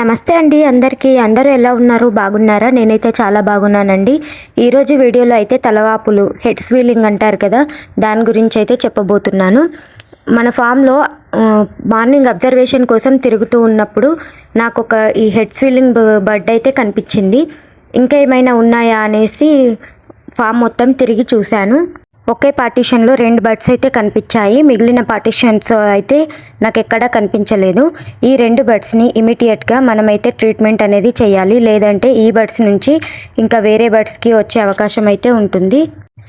నమస్తే అండి అందరికీ. అందరూ ఎలా ఉన్నారు? బాగున్నారా? నేనైతే చాలా బాగున్నానండి. ఈరోజు వీడియోలో అయితే తలవాపులు హెడ్ స్వీలింగ్ అంటారు కదా దాని గురించి అయితే చెప్పబోతున్నాను. మన ఫామ్లో మార్నింగ్ అబ్జర్వేషన్ కోసం తిరుగుతూ ఉన్నప్పుడు నాకు ఒక ఈ హెడ్ స్వీలింగ్ బర్డ్ అయితే కనిపించింది. ఇంకా ఏమైనా ఉన్నాయా అనేసి ఫామ్ మొత్తం తిరిగి చూశాను. ఒకే పార్టీషన్లో రెండు బర్డ్స్ అయితే కనిపించాయి. మిగిలిన పార్టీషన్స్ అయితే నాకు ఎక్కడా కనిపించలేదు. ఈ రెండు బర్డ్స్ని ఇమీడియట్గా మనమైతే ట్రీట్మెంట్ అనేది చేయాలి. లేదంటే ఈ బర్డ్స్ నుంచి ఇంకా వేరే బర్డ్స్కి వచ్చే అవకాశం అయితే ఉంటుంది.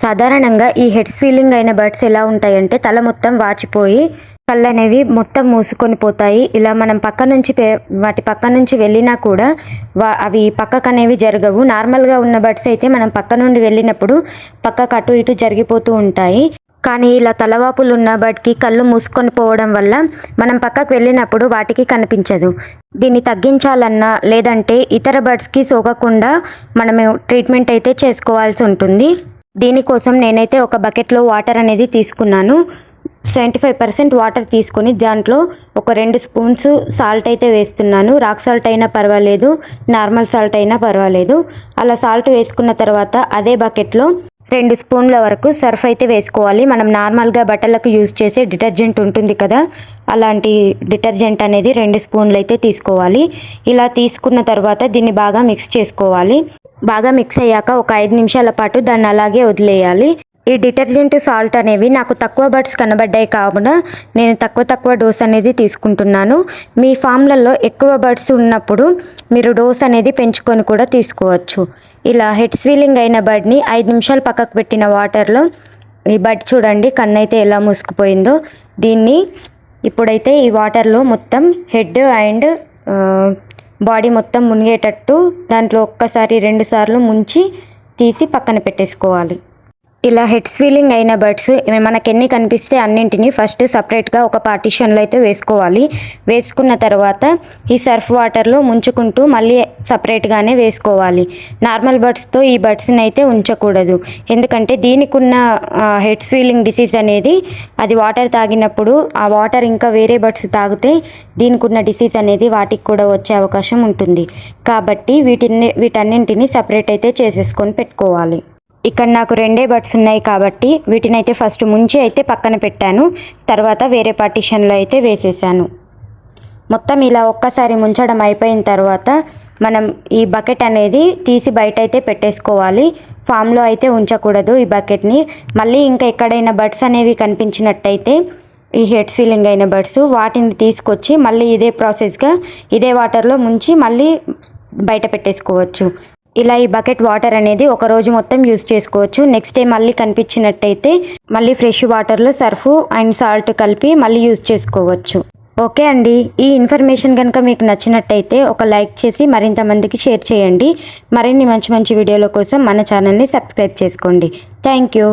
సాధారణంగా ఈ హెడ్ స్వీలింగ్ అయిన బర్డ్స్ ఎలా ఉంటాయంటే తల మొత్తం వాచిపోయి కళ్ళు అనేవి మొత్తం మూసుకొని పోతాయి. ఇలా మనం పక్క నుంచి వాటి పక్క నుంచి వెళ్ళినా కూడా వా అవి పక్కకు అనేవి జరగవు. నార్మల్గా ఉన్న బర్డ్స్ అయితే మనం పక్క నుండి వెళ్ళినప్పుడు పక్కకు అటు ఇటు జరిగిపోతూ ఉంటాయి. కానీ ఇలా తలవాపులు ఉన్న బర్డ్కి కళ్ళు మూసుకొని పోవడం వల్ల మనం పక్కకు వెళ్ళినప్పుడు వాటికి కనిపించదు. దీన్ని తగ్గించాలన్నా లేదంటే ఇతర బర్డ్స్కి సోకకుండా మనము ట్రీట్మెంట్ అయితే చేసుకోవాల్సి ఉంటుంది. దీనికోసం నేనైతే ఒక బకెట్లో వాటర్ అనేది తీసుకున్నాను. సెవెంటీ ఫైవ్ పర్సెంట్ వాటర్ తీసుకొని దాంట్లో ఒక రెండు స్పూన్స్ సాల్ట్ అయితే వేస్తున్నాను. రాక్ సాల్ట్ అయినా పర్వాలేదు నార్మల్ సాల్ట్ అయినా పర్వాలేదు. అలా సాల్ట్ వేసుకున్న తర్వాత అదే బకెట్లో రెండు స్పూన్ల వరకు సర్ఫ్ అయితే వేసుకోవాలి. మనం నార్మల్గా బట్టలకు యూజ్ చేసే డిటర్జెంట్ ఉంటుంది కదా అలాంటి డిటర్జెంట్ అనేది రెండు స్పూన్లు అయితే తీసుకోవాలి. ఇలా తీసుకున్న తర్వాత దీన్ని బాగా మిక్స్ చేసుకోవాలి. బాగా మిక్స్ అయ్యాక ఒక ఐదు నిమిషాల పాటు దాన్ని అలాగే వదిలేయాలి. ఈ డిటర్జెంట్ సాల్ట్ అనేవి నాకు తక్కువ బర్డ్స్ కనబడ్డాయి కావున నేను తక్కువ తక్కువ డోస్ అనేది తీసుకుంటున్నాను. మీ ఫామ్లలో ఎక్కువ బర్డ్స్ ఉన్నప్పుడు మీరు డోస్ అనేది పెంచుకొని కూడా తీసుకోవచ్చు. ఇలా హెడ్ స్వీలింగ్ అయిన బర్డ్ని ఐదు నిమిషాలు పక్కకు పెట్టిన వాటర్లో ఈ బర్డ్ చూడండి కన్ను అయితే ఎలా మూసుకుపోయిందో. దీన్ని ఇప్పుడైతే ఈ వాటర్లో మొత్తం హెడ్ అండ్ బాడీ మొత్తం మునిగేటట్టు దాంట్లో ఒక్కసారి రెండు సార్లు ముంచి తీసి పక్కన పెట్టేసుకోవాలి. ఇలా హెడ్ స్వీలింగ్ అయిన బర్డ్స్ మనకి ఎన్ని కనిపిస్తే అన్నింటినీ ఫస్ట్ సపరేట్గా ఒక పార్టీషన్లో అయితే వేసుకోవాలి. వేసుకున్న తర్వాత ఈ సర్ఫ్ వాటర్లో ముంచుకుంటూ మళ్ళీ సపరేట్గానే వేసుకోవాలి. నార్మల్ బర్డ్స్తో ఈ బర్డ్స్ని అయితే ఉంచకూడదు. ఎందుకంటే దీనికి ఉన్న హెడ్ స్వీలింగ్ డిసీజ్ అనేది అది వాటర్ తాగినప్పుడు ఆ వాటర్ ఇంకా వేరే బర్డ్స్ తాగితే దీనికి ఉన్న డిసీజ్ అనేది వాటికి కూడా వచ్చే అవకాశం ఉంటుంది. కాబట్టి వీటిని వీటన్నింటినీ సపరేట్ అయితే చేసేసుకొని పెట్టుకోవాలి. ఇక్కడ నాకు రెండే బడ్స్ ఉన్నాయి కాబట్టి వీటినైతే ఫస్ట్ ముంచి అయితే పక్కన పెట్టాను. తర్వాత వేరే పార్టీషన్లో అయితే వేసేసాను. మొత్తం ఇలా ఒక్కసారి ముంచడం అయిపోయిన తర్వాత మనం ఈ బకెట్ అనేది తీసి బయట అయితే పెట్టేసుకోవాలి. ఫామ్లో అయితే ఉంచకూడదు ఈ బకెట్ని. మళ్ళీ ఇంకా ఎక్కడైనా బర్డ్స్ అనేవి కనిపించినట్టయితే ఈ హెడ్ ఫీలింగ్ అయిన బర్డ్స్ వాటిని తీసుకొచ్చి మళ్ళీ ఇదే ప్రాసెస్గా ఇదే వాటర్లో ముంచి మళ్ళీ బయట పెట్టేసుకోవచ్చు. ఇలా ఈ బకెట్ వాటర్ అనేది ఒక రోజు మొత్తం యూస్ చేసుకోవచ్చు. నెక్స్ట్ డే మళ్ళీ కనిపించినట్టయితే మళ్ళీ ఫ్రెష్ వాటర్లో సర్ఫ్ అండ్ సాల్ట్ కలిపి మళ్ళీ యూజ్ చేసుకోవచ్చు. ఓకే అండి. ఈ ఇన్ఫర్మేషన్ కనుక మీకు నచ్చినట్టయితే ఒక లైక్ చేసి మరింత మందికి షేర్ చేయండి. మరిన్ని మంచి మంచి వీడియోల కోసం మన ఛానల్ని సబ్స్క్రైబ్ చేసుకోండి. Thank you